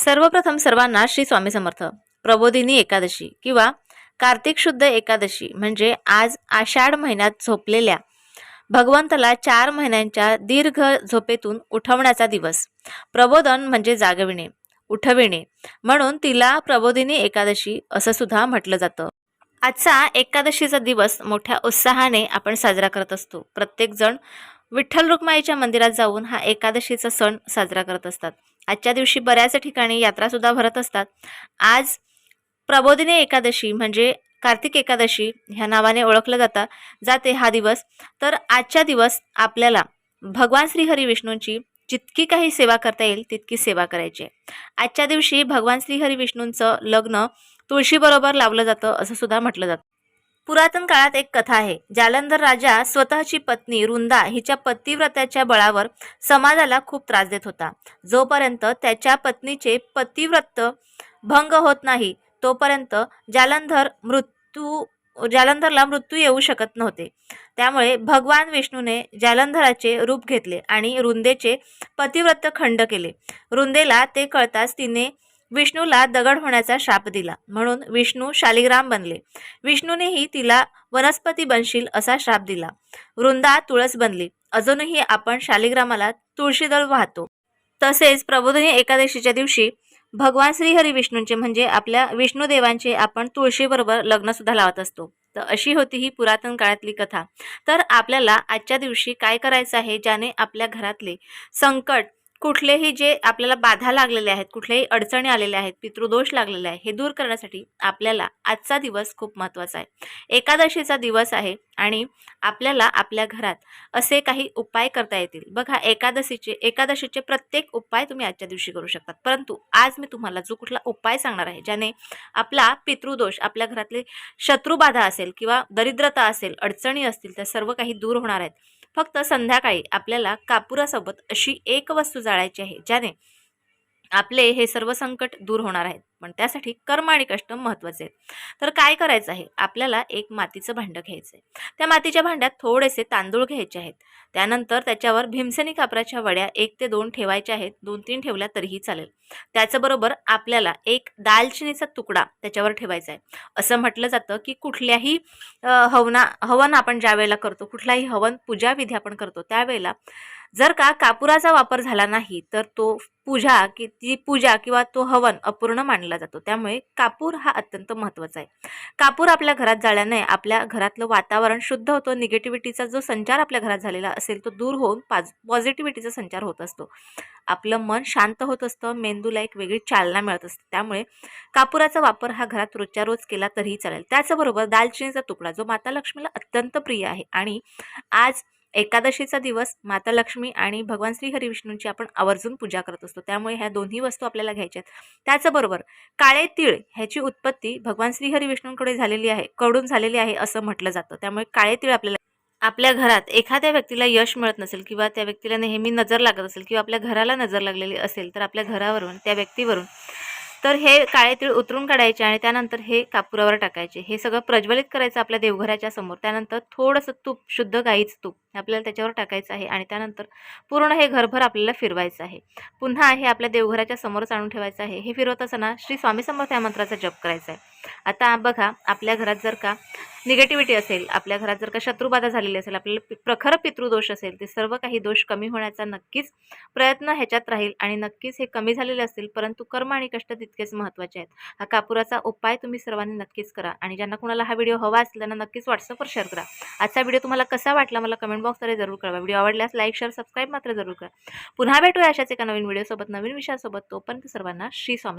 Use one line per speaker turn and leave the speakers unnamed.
सर्वप्रथम सर्वांना श्री स्वामी समर्थ. प्रबोधिनी एकादशी किंवा कार्तिक शुद्ध एकादशी म्हणजे आज आषाढ महिन्यात झोपलेल्या भगवंताला चार महिन्यांच्या दीर्घ झोपेतून उठवण्याचा दिवस. प्रबोधन म्हणजे जागविणे उठविणे म्हणून तिला प्रबोधिनी एकादशी असं सुद्धा म्हटलं जातं. आजचा एकादशीचा दिवस मोठ्या उत्साहाने आपण साजरा करत असतो. प्रत्येकजण विठ्ठल रुक्माईच्या मंदिरात जाऊन हा एकादशीचा सण साजरा करत असतात. आजच्या दिवशी बऱ्याच ठिकाणी यात्रासुद्धा भरत असतात. आज प्रबोधिनी एकादशी म्हणजे कार्तिक एकादशी ह्या नावाने ओळखलं जातं जाते हा दिवस. तर आजच्या दिवस आपल्याला भगवान श्री हरी विष्णूंची जितकी काही सेवा करता येईल तितकी सेवा करायची आहे. आजच्या दिवशी भगवान श्री हरी विष्णूंचं लग्न तुळशीबरोबर लावलं जातं असं सुद्धा म्हटलं जातं. पुरातन काळात एक कथा आहे. जालंधर राजा स्वतःची पत्नी रुंदा हिच्या पतिव्रत्याच्या बळावर समाजाला खूप त्रास देत होता. जोपर्यंत त्याच्या पत्नीचे पतिव्रत भंग होत नाही तोपर्यंत जालंधर मृत्यू जालंधरला मृत्यू येऊ शकत नव्हते. त्यामुळे भगवान विष्णूने जालंधराचे रूप घेतले आणि रुंदेचे पतिव्रत खंड केले. रुंदेला ते कळताच तिने विष्णूला दगड होण्याचा शाप दिला. म्हणून विष्णू शालिग्राम बनले. विष्णूनेही तिला वनस्पती बनशील असा श्राप दिला. वृंदा तुळस बनली. अजूनही आपण शालिग्रामाला तुळशीदळ वाहतो. तसेच प्रबोधिनी एकादशीच्या दिवशी भगवान श्रीहरी विष्णूंचे म्हणजे आपल्या विष्णुदेवांचे आपण तुळशीबरोबर लग्नसुद्धा लावत असतो. तर अशी होती ही पुरातन काळातली कथा. तर आपल्याला आजच्या दिवशी काय करायचं आहे ज्याने आपल्या घरातले संकट कुठलेही जे आपल्याला बाधा लागलेल्या आहेत कुठल्याही अडचणी आलेल्या आहेत पितृदोष लागलेले आहे हे दूर करण्यासाठी आपल्याला आजचा दिवस खूप महत्त्वाचा आहे. एकादशीचा दिवस आहे आणि आपल्याला आपल्या घरात असे काही उपाय करता येतील. बघा एकादशीचे एकादशीचे प्रत्येक उपाय तुम्ही आजच्या दिवशी करू शकतात. परंतु आज मी तुम्हाला जो कुठला उपाय सांगणार आहे ज्याने आपला पितृदोष आपल्या घरातले शत्रुबाधा असेल किंवा दरिद्रता असेल अडचणी असतील त्या सर्व काही दूर होणार आहेत. फक्त संध्याकाळी आपल्याला कापुरासोबत अशी एक वस्तू जाळायची आहे ज्याने आपले हे सर्व संकट दूर होणार आहेत. पण त्यासाठी कर्म आणि कष्ट महत्त्वाचे आहेत. तर काय करायचं आहे? आपल्याला एक मातीचं भांडं घ्यायचं आहे त्या मातीच्या भांड्यात थोडेसे तांदूळ घ्यायचे आहेत. त्यानंतर त्याच्यावर भीमसेनी कापराच्या वड्या एक ते दोन ठेवायच्या आहेत. दोन तीन ठेवल्या तरीही चालेल. त्याचबरोबर आपल्याला एक दालचिनीचा तुकडा त्याच्यावर ठेवायचा आहे. असं म्हटलं जातं की कुठल्याही हवना हवन आपण ज्या वेळेला करतो कुठलाही हवन पूजा विधी आपण करतो त्यावेळेला जर का कापुराचा वापर झाला नाही तर तो पूजा की ती पूजा किंवा तो हवन अपूर्ण मानला जातो. त्यामुळे कापूर हा अत्यंत महत्त्वाचा आहे. कापूर आपल्या घरात जाळल्याने आपल्या घरातलं वातावरण शुद्ध होतं निगेटिव्हिटीचा जो संचार आपल्या घरात झालेला असेल तो दूर होऊन पाज पॉझिटिव्हिटीचा संचार होत असतो. आपलं मन शांत होत असतं मेंदूला एक वेगळी चालना मिळत असते. त्यामुळे कापुराचा वापर हा घरात रोजच्या रोज केला तरीही चालेल. त्याचबरोबर दालचिनीचा तुकडा जो माता लक्ष्मीला अत्यंत प्रिय आहे. आणि आज एकादशीचा दिवस माता लक्ष्मी आणि भगवान श्री हरिविष्णूंची आपण आवर्जून पूजा करत असतो. त्यामुळे ह्या दोन्ही वस्तू आपल्याला घ्यायच्या आहेत. त्याचबरोबर काळे तीळ ह्याची उत्पत्ती भगवान श्री हरिविष्णूंकडे झालेली आहे कडून झालेली आहे असं म्हटलं जातं. त्यामुळे काळे तीळ आपल्याला आपल्या घरात एखाद्या व्यक्तीला यश मिळत नसेल किंवा त्या व्यक्तीला नेहमी नजर लागत असेल किंवा आपल्या घराला नजर लागलेली असेल तर आपल्या घरावरून त्या व्यक्तीवरून तर हे काळे तीळ उतरून काढायचे आणि त्यानंतर हे कापुरावर टाकायचे. हे सगळं प्रज्वलित करायचं आपल्या देवघराच्या समोर. त्यानंतर थोडंसं तूप शुद्ध गाईचं तूप आपल्याला त्याच्यावर टाकायचं आहे आणि त्यानंतर पूर्ण हे घरभर आपल्याला फिरवायचं आहे. पुन्हा हे आपल्या देवघराच्या समोरच आणून ठेवायचं आहे. हे फिरवत असताना श्री स्वामी समर्थ या मंत्राचा जप करायचा आहे. आता बघा आपल्या घरात जर का निगेटिव्हिटी असेल आपल्या घरात जर का शत्रुबाधा झालेली असेल आपल्याला प्रखर पितृदोष असेल ते सर्व काही दोष कमी होण्याचा नक्कीच प्रयत्न ह्याच्यात राहील आणि नक्कीच हे कमी झालेले असतील परंतु कर्म आणि कष्ट तितकेच महत्त्वाचे आहेत. हा कापुराचा उपाय तुम्ही सर्वांनी नक्कीच करा आणि ज्यांना कुणाला हा व्हिडिओ हवा असेल त्यांना नक्कीच व्हॉट्सअपवर शेअर करा. आजचा व्हिडिओ तुम्हाला कसा वाटला मला कमेंट बॉक्समध्ये जरूर कळवा. व्हिडिओ आवडल्यास लाईक शेअर सबस्क्राईब मात्र जरूर करा. पुन्हा भेटूया अशाच एका नवीन व्हिडिओसोबत नवीन विषयासोबत. तोपर्यंत सर्वांना श्री स्वामी